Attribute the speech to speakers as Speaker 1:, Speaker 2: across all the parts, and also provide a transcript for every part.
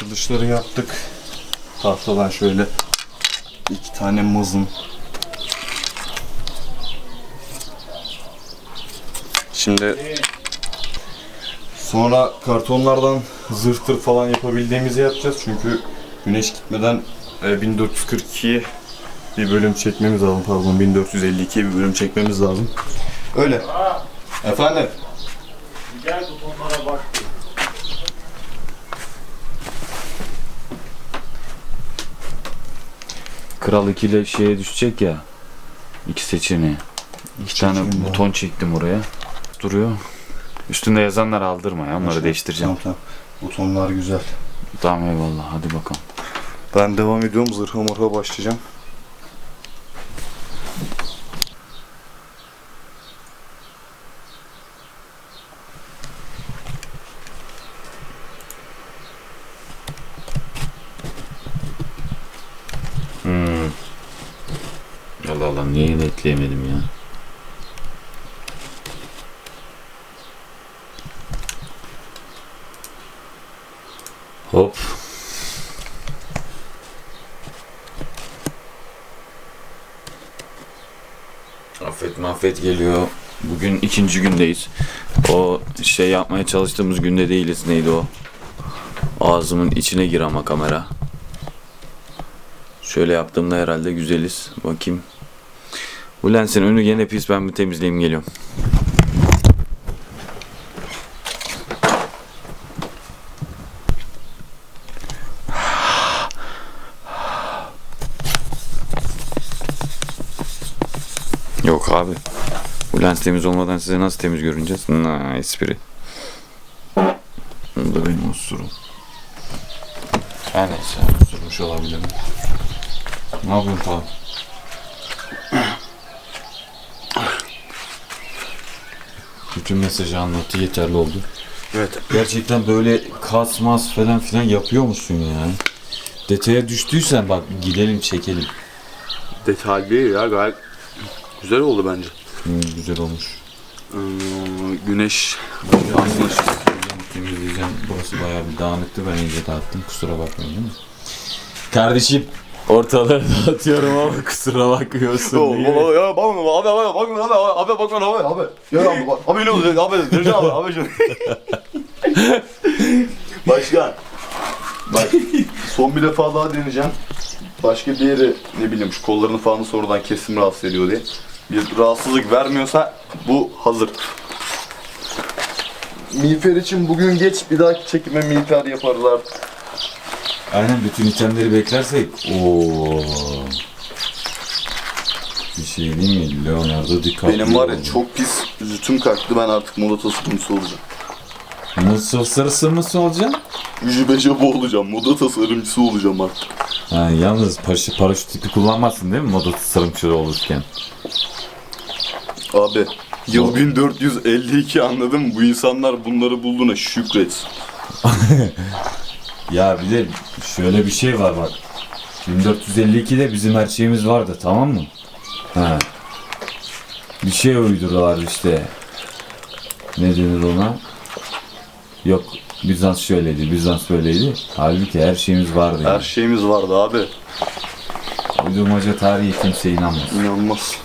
Speaker 1: Kılıçları yaptık. Tahtadan şöyle iki tane mızın. Şimdi sonra kartonlardan zırhtır falan yapabildiğimizi yapacağız. Çünkü güneş gitmeden e, 1442'ye bir bölüm çekmemiz lazım. Pardon 1452'ye bir bölüm çekmemiz lazım. Öyle. Efendim?
Speaker 2: Gel butonlara bak.
Speaker 3: Kral 2 ile şeye düşecek ya. İki seçeneği. İki tane
Speaker 1: var.
Speaker 3: buton çektim oraya. Duruyor. Üstünde yazanları aldırma ya. Onları değiştireceğim.
Speaker 1: Tamam tamam. Butonlar güzel.
Speaker 3: Tamam eyvallah. Hadi bakalım.
Speaker 1: Ben devam ediyorum. Zırha mırha başlayacağım.
Speaker 3: Hmm. Allah niye netleyemedim ya? Hop. Affet mahvet geliyor. Bugün ikinci gündeyiz. O şey yapmaya çalıştığımız günde değiliz. Neydi o? Ağzımın içine gir ama kamera. Şöyle yaptığımda herhalde güzeliz. Bakayım. Bu lensin önü gene pis ben bir temizleyeyim geliyorum. Yok abi. Bu lens temiz olmadan size nasıl temiz görüneceğiz? Na espri. Bu da benim osurum. Her neyse osurmuş olabilirim. Ne yapıyorsun falan? Bütün mesajı anlattı yeterli oldu.
Speaker 1: Evet.
Speaker 3: Gerçekten böyle kasmaz falan filan yapıyor musun ya? Detaya düştüysen bak gidelim çekelim.
Speaker 1: Detay değil ya gayet güzel oldu bence.
Speaker 3: Hmm, güzel olmuş.
Speaker 1: Ee, güneş
Speaker 3: Aslında temizleyeceğim. Burası bayağı bir dağınıktı. Ben iyice dağıttım. Kusura bakmayın değil mi? Kardeşim ortalığı dağıtıyorum ama kusura bakmıyorsun. değil mi?
Speaker 1: ya bakma abi abi bakma abi abi bakma abi abi. Ya abi abi ne oldu abi Recep abi abi şunu. Başkan. Bak son bir defa daha deneyeceğim. Başka bir yeri ne bileyim şu kollarını falan sonradan kesim rahatsız ediyor diye. Bir rahatsızlık vermiyorsa bu hazır. Miğfer için bugün geç bir dahaki çekime miğfer yaparız artık.
Speaker 3: Aynen bütün itemleri beklersek. Oo. Bir şey değil mi? Leonardo DiCaprio.
Speaker 1: Benim var ya
Speaker 3: oldu.
Speaker 1: çok pis zütüm kalktı ben artık moda tasarımcısı olacağım.
Speaker 3: Nasıl sarısı mısın olacaksın?
Speaker 1: Yüzü beşe boğulacağım. Moda tasarımcısı olacağım artık.
Speaker 3: Ha, yalnız paraşüt, paraşüt tipi kullanmazsın değil mi moda tasarımcısı olurken?
Speaker 1: Abi yıl 1452 anladın mı? Bu insanlar bunları bulduğuna şükret.
Speaker 3: Ya bir de şöyle bir şey var bak. 1452'de bizim her şeyimiz vardı tamam mı? Ha. Bir şey uyduruyorlar işte. Ne denir ona? Yok Bizans şöyleydi, Bizans böyleydi. Halbuki her şeyimiz vardı.
Speaker 1: Her
Speaker 3: Yani.
Speaker 1: şeyimiz vardı abi.
Speaker 3: Uydurmaca tarihi kimse inanmaz.
Speaker 1: İnanmaz.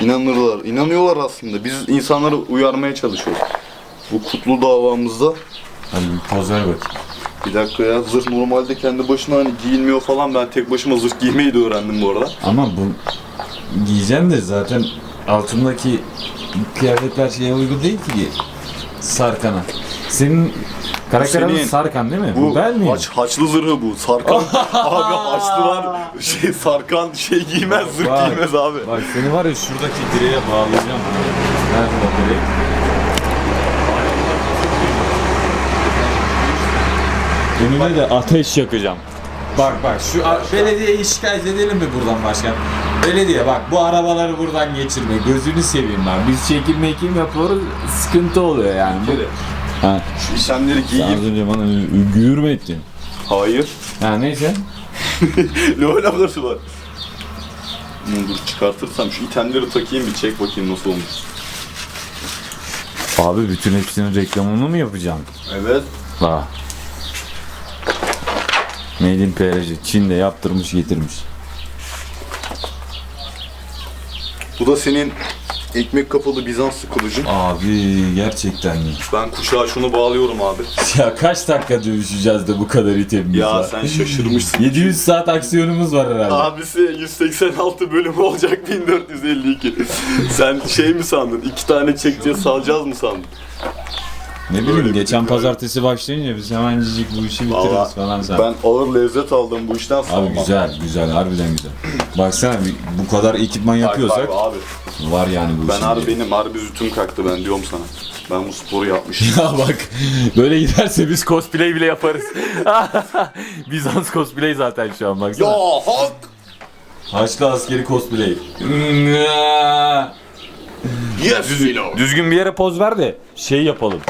Speaker 1: İnanırlar. İnanıyorlar aslında. Biz insanları uyarmaya çalışıyoruz. Bu kutlu davamızda
Speaker 3: Hadi bir poz ver bakayım.
Speaker 1: Bir dakika ya zırh normalde kendi başına hani giyilmiyor falan ben tek başıma zırh giymeyi de öğrendim bu arada.
Speaker 3: Ama bu giyeceğim de zaten altındaki kıyafetler şeye uygun değil ki Sarkan'a. Senin karakter adın
Speaker 1: senin.
Speaker 3: Sarkan değil mi?
Speaker 1: Bu
Speaker 3: ben miyim?
Speaker 1: haç, haçlı zırhı bu. Sarkan. abi haçlılar şey sarkan şey giymez zırh
Speaker 3: Bak.
Speaker 1: giymez abi.
Speaker 3: Bak seni var ya şuradaki direğe bağlayacağım. Nerede o direk? Önüne de ateş yakacağım. Bak bak şu a- belediyeyi şikayet edelim mi buradan başkan? Belediye bak bu arabaları buradan geçirme. Gözünü seveyim ben. Biz çekim mekim yapıyoruz. Sıkıntı oluyor yani. Bu... Ha,
Speaker 1: Şu itemleri
Speaker 3: sen az önce bana güğür mü ettin?
Speaker 1: Hayır.
Speaker 3: Ha neyse.
Speaker 1: ne alakası var? Bunu dur çıkartırsam şu itemleri takayım bir çek bakayım nasıl olmuş.
Speaker 3: Abi bütün hepsinin reklamını mı yapacağım?
Speaker 1: Evet.
Speaker 3: Ha. Made in PRC. Çin'de yaptırmış getirmiş.
Speaker 1: Bu da senin ekmek kapalı Bizanslı kılıcın.
Speaker 3: Abi gerçekten mi?
Speaker 1: Ben kuşağa şunu bağlıyorum abi.
Speaker 3: Ya kaç dakika dövüşeceğiz de bu kadar itemimiz
Speaker 1: Ya
Speaker 3: var?
Speaker 1: sen şaşırmışsın.
Speaker 3: 700 saat aksiyonumuz var herhalde.
Speaker 1: Abisi 186 bölüm olacak 1452. Sen şey mi sandın? İki tane çekeceğiz salacağız mı sandın?
Speaker 3: Ne bileyim geçen pazartesi başlayınca biz hemencik bu işi bitiririz
Speaker 1: Vallahi
Speaker 3: falan sen.
Speaker 1: Ben ağır lezzet aldım bu işten salmam.
Speaker 3: Abi güzel güzel harbiden güzel. Baksana bir- bu kadar ekipman yapıyorsak
Speaker 1: abi.
Speaker 3: var yani bu
Speaker 1: Ben
Speaker 3: işin.
Speaker 1: harbi benim harbi zütüm kalktı ben diyorum sana. Ben bu sporu yapmışım.
Speaker 3: Ya bak böyle giderse biz cosplay bile yaparız. Bizans cosplay zaten şu an baksana.
Speaker 1: Hulk!
Speaker 3: Haçlı askeri cosplay.
Speaker 1: Yes Filo!
Speaker 3: Düzgün bir yere poz ver de şey yapalım.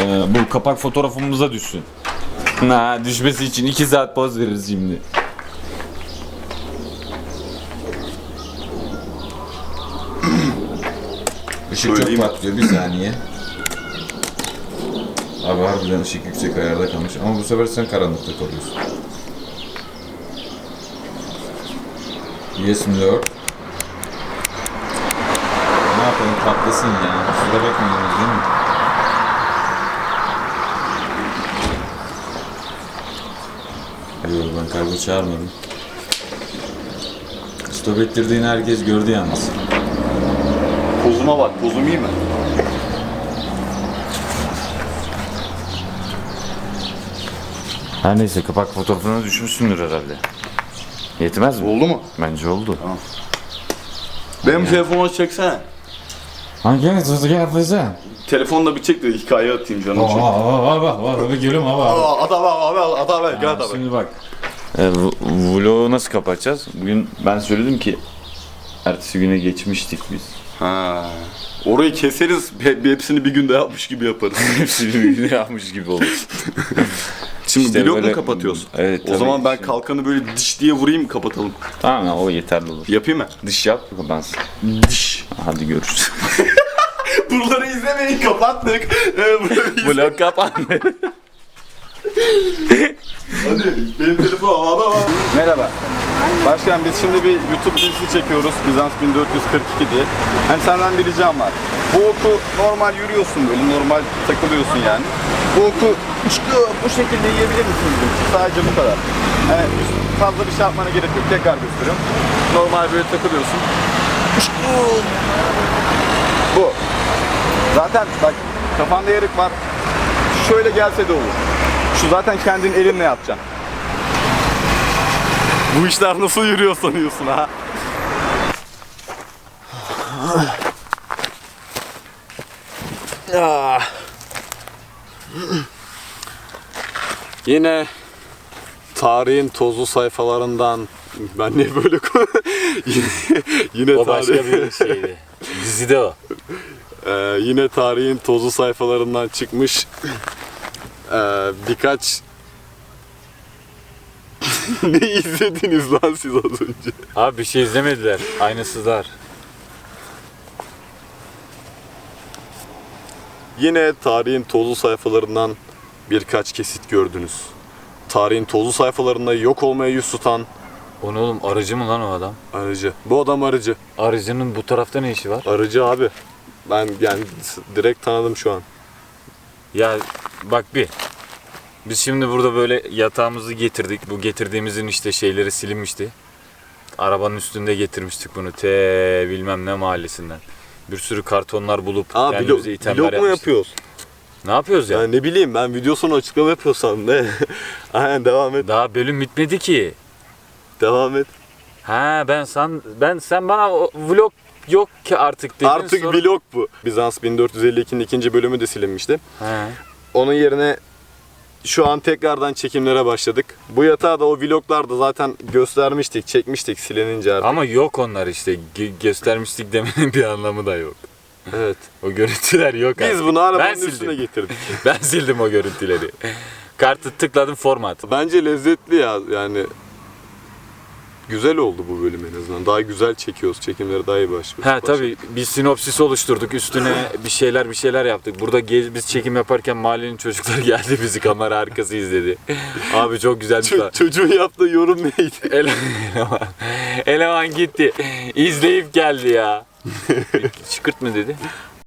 Speaker 3: Ee, bu kapak fotoğrafımıza düşsün. Na düşmesi için 2 saat poz veririz şimdi. Işık çok
Speaker 1: Söyleyeyim.
Speaker 3: patlıyor bir saniye. Abi harbiden ışık yüksek ayarda kalmış ama bu sefer sen karanlıkta kalıyorsun. Yes my lord. Ne yapalım patlasın ya. Şurada bakmıyorsunuz değil mi? Kargo çağırmadım. Stop ettirdiğini herkes gördü yalnız.
Speaker 1: Pozuma bak, pozum iyi mi?
Speaker 3: Her neyse kapak fotoğrafına düşmüşsündür herhalde. Yetmez mi?
Speaker 1: Oldu mu?
Speaker 3: Bence oldu.
Speaker 1: Benim telefonu çeksene.
Speaker 3: Hangi tutu yapıyorsun?
Speaker 1: Telefonla bir çek de hikaye atayım canım
Speaker 3: Aa, aa, aa, bak, bak, bir gülüm abi.
Speaker 1: Aa, Ada bak, abi, ada bak, gel ada bak.
Speaker 3: Şimdi bak. E, vlogu nasıl kapatacağız? Bugün ben söyledim ki ertesi güne geçmiştik biz.
Speaker 1: Ha. Orayı keseriz, he- hepsini bir günde yapmış gibi yaparız.
Speaker 3: Hepsini bir güne yapmış gibi olur.
Speaker 1: Şimdi
Speaker 3: İşte
Speaker 1: blok
Speaker 3: böyle-
Speaker 1: mu kapatıyoruz?
Speaker 3: Evet,
Speaker 1: O
Speaker 3: tabii.
Speaker 1: zaman ben kalkanı böyle diş diye vurayım kapatalım.
Speaker 3: tamam ya o yeterli olur.
Speaker 1: Yapayım mı?
Speaker 3: Dış yap kapansın.
Speaker 1: Diş.
Speaker 3: Hadi görüşürüz.
Speaker 1: Buraları izlemeyin kapattık. Ee, buraları
Speaker 3: Vlog kapandı.
Speaker 1: Hadi benim telefon havada var. Merhaba. Başkan biz şimdi bir YouTube dizisi çekiyoruz Bizans 1442 diye. Hani senden bir ricam var. Bu oku normal yürüyorsun böyle normal takılıyorsun yani. Bu oku çıkıyor bu şekilde yiyebilir misin? Sadece bu kadar. Yani fazla bir şey yapmana gerek yok. Tekrar gösteriyorum. Normal böyle takılıyorsun. Bu. Zaten bak kafanda yarık var. Şöyle gelse de olur. Şu zaten kendin elinle yapacaksın. Bu işler nasıl yürüyor sanıyorsun ha? Yine tarihin tozlu sayfalarından ben niye böyle yine, yine
Speaker 2: O başka
Speaker 1: tarih-
Speaker 2: bir şeydi. Dizide o.
Speaker 1: Ee, yine tarihin tozlu sayfalarından çıkmış ee, birkaç ne izlediniz lan siz az önce?
Speaker 2: Abi bir şey izlemediler. Aynısızlar.
Speaker 1: Yine tarihin tozlu sayfalarından birkaç kesit gördünüz. Tarihin tozlu sayfalarında yok olmaya yüz tutan
Speaker 2: O ne oğlum arıcı mı lan o adam?
Speaker 1: arıcı. Bu adam arıcı.
Speaker 2: Arıcının bu tarafta ne işi var?
Speaker 1: Arıcı abi. Ben yani s- direkt tanıdım şu an.
Speaker 2: Ya bak bir. Biz şimdi burada böyle yatağımızı getirdik. Bu getirdiğimizin işte şeyleri silinmişti. Arabanın üstünde getirmiştik bunu. T bilmem ne mahallesinden. Bir sürü kartonlar bulup
Speaker 1: Aa
Speaker 2: kendimize itemler
Speaker 1: vlog mu
Speaker 2: yapmıştık.
Speaker 1: yapıyoruz?
Speaker 2: Ne yapıyoruz ya?
Speaker 1: Yani ne bileyim ben video sonu açıklama yapıyorsam ne? Aynen devam et.
Speaker 2: Daha bölüm bitmedi ki.
Speaker 1: Devam et.
Speaker 2: Ha ben san ben sen bana o vlog yok ki artık dedin.
Speaker 1: Artık
Speaker 2: sonra-
Speaker 1: vlog bu. Bizans 1452'nin ikinci bölümü de silinmişti.
Speaker 2: He.
Speaker 1: Onun yerine şu an tekrardan çekimlere başladık. Bu yatağı da o vloglarda zaten göstermiştik, çekmiştik silenince artık.
Speaker 2: Ama yok onlar işte. Ge- göstermiştik demenin bir anlamı da yok.
Speaker 1: Evet.
Speaker 2: O görüntüler yok
Speaker 1: Biz
Speaker 2: artık.
Speaker 1: bunu
Speaker 2: Ben
Speaker 1: arabanın
Speaker 2: sildim.
Speaker 1: üstüne getirdik.
Speaker 2: Ben sildim o görüntüleri. Kartı tıkladım format.
Speaker 1: Bence lezzetli ya yani. Güzel oldu bu bölüm en azından. Daha güzel çekiyoruz. Çekimleri daha iyi başlıyor.
Speaker 3: Ha tabii bir sinopsis oluşturduk. Üstüne bir şeyler bir şeyler yaptık. Burada gez, biz çekim yaparken mahallenin çocukları geldi bizi kamera arkası izledi. Abi çok güzelmiş.
Speaker 1: Ço-
Speaker 3: lan.
Speaker 1: çocuğun yaptığı yorum neydi?
Speaker 3: Ele- eleman, eleman gitti. İzleyip geldi ya. Çıkırt mı dedi?